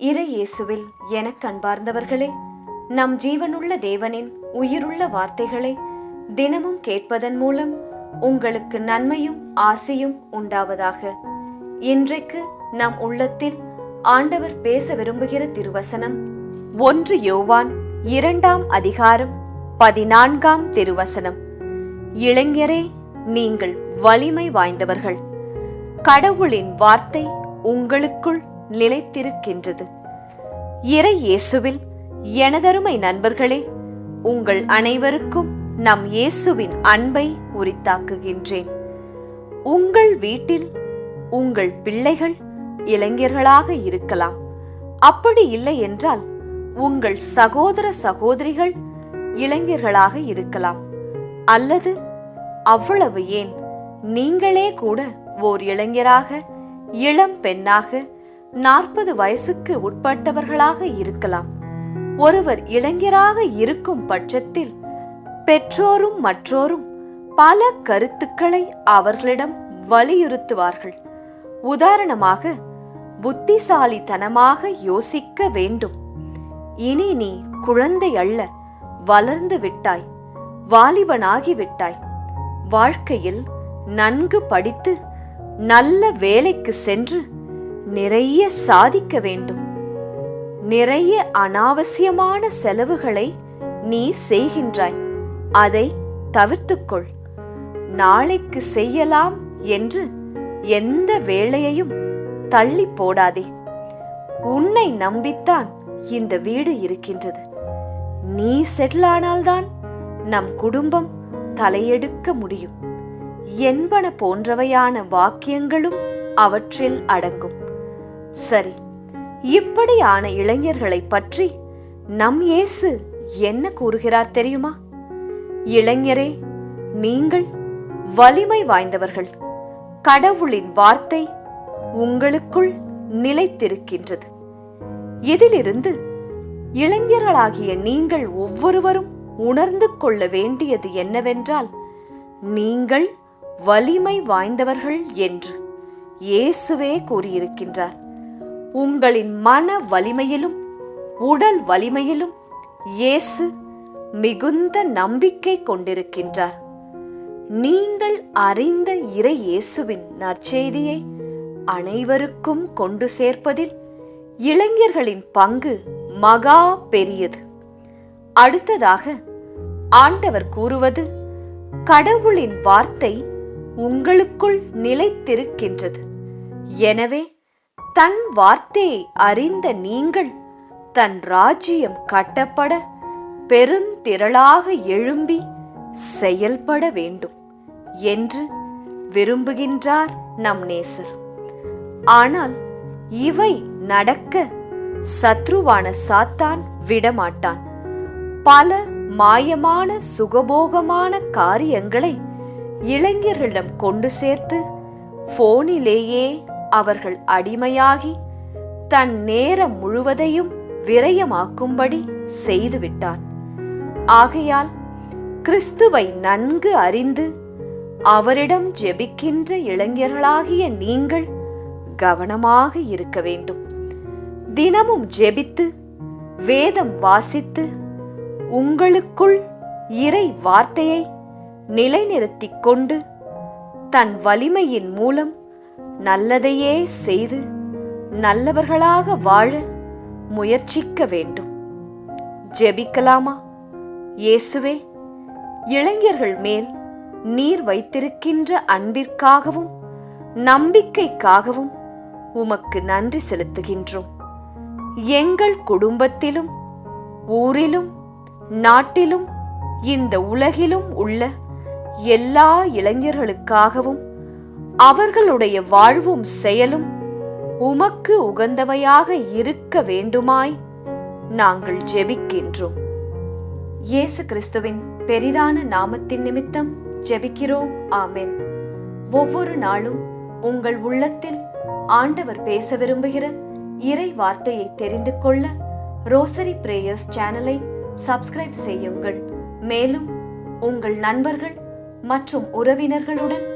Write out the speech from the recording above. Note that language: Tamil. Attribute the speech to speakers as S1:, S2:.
S1: இறை இயேசுவில் எனக் கண்பார்ந்தவர்களே நம் ஜீவனுள்ள தேவனின் உயிருள்ள வார்த்தைகளை தினமும் கேட்பதன் மூலம் உங்களுக்கு நன்மையும் ஆசையும் உண்டாவதாக. இன்றைக்கு நம் உள்ளத்தில் ஆண்டவர் பேச விரும்புகிற திருவசனம் ஒன்று யோவான் இரண்டாம் அதிகாரம் பதினான்காம் திருவசனம். இளைஞரே நீங்கள் வலிமை வாய்ந்தவர்கள். கடவுளின் வார்த்தை உங்களுக்குள் நிலைத்திருக்கின்றது. இறை இயேசுவில் எனதருமை நண்பர்களே உங்கள் அனைவருக்கும் நம் இயேசுவின் அன்பை உரித்தாக்குகின்றேன். உங்கள் வீட்டில் உங்கள் பிள்ளைகள் இளைஞர்களாக இருக்கலாம். அப்படி இல்லை என்றால் உங்கள் சகோதர சகோதரிகள் இளைஞர்களாக இருக்கலாம். அல்லது அவ்வளவு ஏன் நீங்களே கூட ஓர் இளைஞராக இளம் பெண்ணாக நாற்பது வயசுக்கு உட்பட்டவர்களாக இருக்கலாம். ஒருவர் இளைஞராக இருக்கும் பட்சத்தில் பெற்றோரும் மற்றோரும் பல கருத்துக்களை அவர்களிடம் வலியுறுத்துவார்கள். உதாரணமாக புத்திசாலித்தனமாக யோசிக்க வேண்டும். இனி நீ குழந்தை அல்ல வளர்ந்து விட்டாய் வாலிபனாகி விட்டாய். வாழ்க்கையில் நன்கு படித்து நல்ல வேலைக்கு சென்று நிறைய சாதிக்க வேண்டும். நிறைய அனாவசியமான செலவுகளை நீ செய்கின்றாய். அதை தவிர்த்துக்கொள். நாளைக்கு செய்யலாம் என்று எந்த வேலையையும் தள்ளி போடாதே. உன்னை நம்பித்தான் இந்த வீடு இருக்கின்றது. நீ செட்டிலானால்தான் நம் குடும்பம் தலையெடுக்க முடியும். என்பன போன்றவையான வாக்கியங்களும் அவற்றில் அடங்கும். சரி இப்படியான இளைஞர்களை பற்றி நம் இயேசு என்ன கூறுகிறார் தெரியுமா? இளைஞரே நீங்கள் வலிமை வாய்ந்தவர்கள். கடவுளின் வார்த்தை உங்களுக்குள் நிலைத்திருக்கின்றது. இதிலிருந்து இளைஞர்களாகிய நீங்கள் ஒவ்வொருவரும் உணர்ந்து கொள்ள வேண்டியது என்னவென்றால் நீங்கள் வலிமை வாய்ந்தவர்கள் என்று இயேசுவே கூறியிருக்கின்றார். உங்களின் மன வலிமையிலும் உடல் வலிமையிலும் இயேசு மிகுந்த நம்பிக்கை கொண்டிருக்கின்றார். நீங்கள் அறிந்த இறை இயேசுவின் நற்செய்தியை அனைவருக்கும் கொண்டு சேர்ப்பதில் இளைஞர்களின் பங்கு மகா பெரியது. அடுத்ததாக ஆண்டவர் கூறுவது கடவுளின் வார்த்தை உங்களுக்குள் நிலைத்திருக்கின்றது. எனவே தன் வார்த்தையை அறிந்த நீங்கள் தன் ராஜ்யம் கட்டப்பட பெருந்திரளாக எழும்பி செயல்பட வேண்டும் என்று விரும்புகின்றார் நம் நேசர். ஆனால் இவை நடக்க சத்ருவான சாத்தான் விடமாட்டான். பல மாயமான சுகபோகமான காரியங்களை இளைஞர்களிடம் கொண்டு சேர்த்து போனிலேயே அவர்கள் அடிமையாகி தன் நேரம் முழுவதையும் விரயமாக்கும்படி செய்துவிட்டான். ஆகையால் கிறிஸ்துவை நன்கு அறிந்து அவரிடம் ஜெபிக்கின்ற இளைஞர்களாகிய நீங்கள் கவனமாக இருக்க வேண்டும். தினமும் ஜெபித்து வேதம் வாசித்து உங்களுக்குள் இறை வார்த்தையை நிலைநிறுத்திக் கொண்டு தன் வலிமையின் மூலம் நல்லதையே செய்து நல்லவர்களாக வாழ முயற்சிக்க வேண்டும். ஜெபிக்கலாமா? இயேசுவே இளைஞர்கள் மேல் நீர் வைத்திருக்கின்ற அன்பிற்காகவும் நம்பிக்கைக்காகவும் உமக்கு நன்றி செலுத்துகின்றோம். எங்கள் குடும்பத்திலும் ஊரிலும் நாட்டிலும் இந்த உலகிலும் உள்ள எல்லா இளைஞர்களுக்காகவும் அவர்களுடைய வாழ்வும் செயலும் உமக்கு உகந்தவையாக இருக்க வேண்டுமாய் நாங்கள் ஜெபிக்கின்றோம். இயேசு கிறிஸ்துவின் பெரிதான நாமத்தின் நிமித்தம் ஜெபிக்கிறோம். ஆமென். ஒவ்வொரு நாளும் உங்கள் உள்ளத்தில் ஆண்டவர் பேச விரும்புகிற இறை வார்த்தையை தெரிந்து கொள்ள ரோசரி பிரேயர்ஸ் சேனலை சப்ஸ்கிரைப் செய்யுங்கள். மேலும் உங்கள் நண்பர்கள் மற்றும் உறவினர்களுடன்